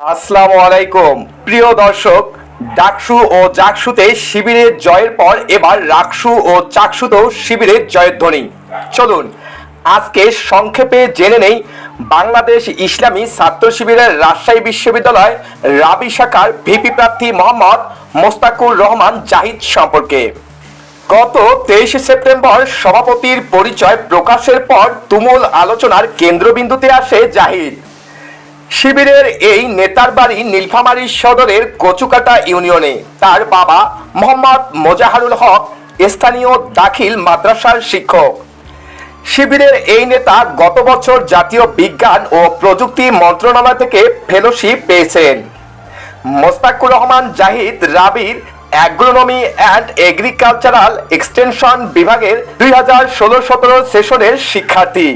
আসসালামু আলাইকুম। প্রিয় দর্শক, ডাকসু ও জাকসুতে শিবিরের জয়ের পর এবার রাকসু ও চাকসুতেও শিবিরের জয়ের ধ্বনি। চলুন, আজকে সংক্ষেপে জেনে নেই বাংলাদেশ ইসলামী ছাত্র শিবিরের রাজশাহী বিশ্ববিদ্যালয় রাবি শাখার ভিপি প্রার্থী মোহাম্মদ মোস্তাকুর রহমান জাহিদ সম্পর্কে। গত তেইশে সেপ্টেম্বর সভাপতির পরিচয় প্রকাশের পর তুমুল আলোচনার কেন্দ্রবিন্দুতে আসে জাহিদ। শিবিরের এই নেতার বাড়ি নীলফামারী সদরের কচুকাটা ইউনিয়নে। তার বাবা মোহাম্মদ মোজাহারুল হক, স্থানীয় দাখিল মাদ্রাসার শিক্ষক। শিবিরের এই নেতা গত বছর জাতীয় বিজ্ঞান ও প্রযুক্তি মন্ত্রণালয় থেকে ফেলোশিপ পেয়েছেন। মোস্তাকুর রহমান জাহিদ রাবির অ্যাগ্রোনমি অ্যান্ড এগ্রিকালচারাল এক্সটেনশন বিভাগের দুই হাজার ষোলো সতেরো সেশনের শিক্ষার্থী।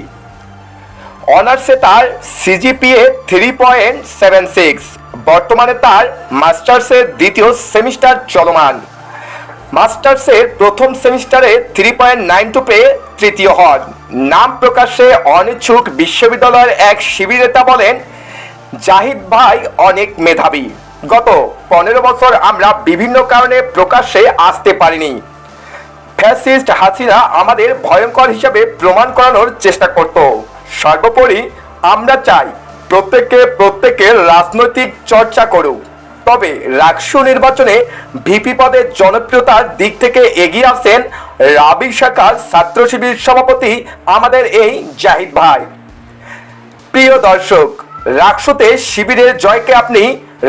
অনার্সে তার CGPA three point seven six. বর্তমানে তার মাস্টার্সের দ্বিতীয় সেমিস্টার চলমান। মাস্টার্সের প্রথম সেমিস্টারে থ্রি পয়েন্ট নাইন টু পেয়ে তৃতীয় হন। নাম প্রকাশে অনিচ্ছুক বিশ্ববিদ্যালয়ের এক শিবির নেতা বলেন, জাহিদ ভাই অনেক মেধাবী। গত পনেরো বছর আমরা বিভিন্ন কারণে প্রকাশ্যে আসতে পারিনি। ফ্যাসিস্ট হাসিনা আমাদের ভয়ঙ্কর হিসাবে প্রমাণ করানোর চেষ্টা করত। সর্বোপরি আমরা চাই প্রত্যেকে প্রত্যেকের রাজনৈতিক চর্চা করুক। তবে রাকসু নির্বাচনে ভিপি পদের জনপ্রিয়তার দিক থেকে এগিয়ে আসেন রাবি শাখার ছাত্র শিবির সভাপতি আমাদের এই জাহিদ ভাই। প্রিয় দর্শক, রাকসুতে শিবিরের জয়কে আপনি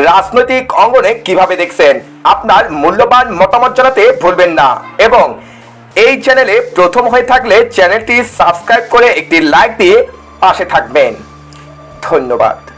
রাজনৈতিক অঙ্গনে কীভাবে দেখছেন? আপনার মূল্যবান মতামত জানাতে ভুলবেন না এবং এই চ্যানেলে প্রথম হয়ে থাকলে চ্যানেলটি সাবস্ক্রাইব করে একটি লাইক দিয়ে পাশে থাকবেন। ধন্যবাদ।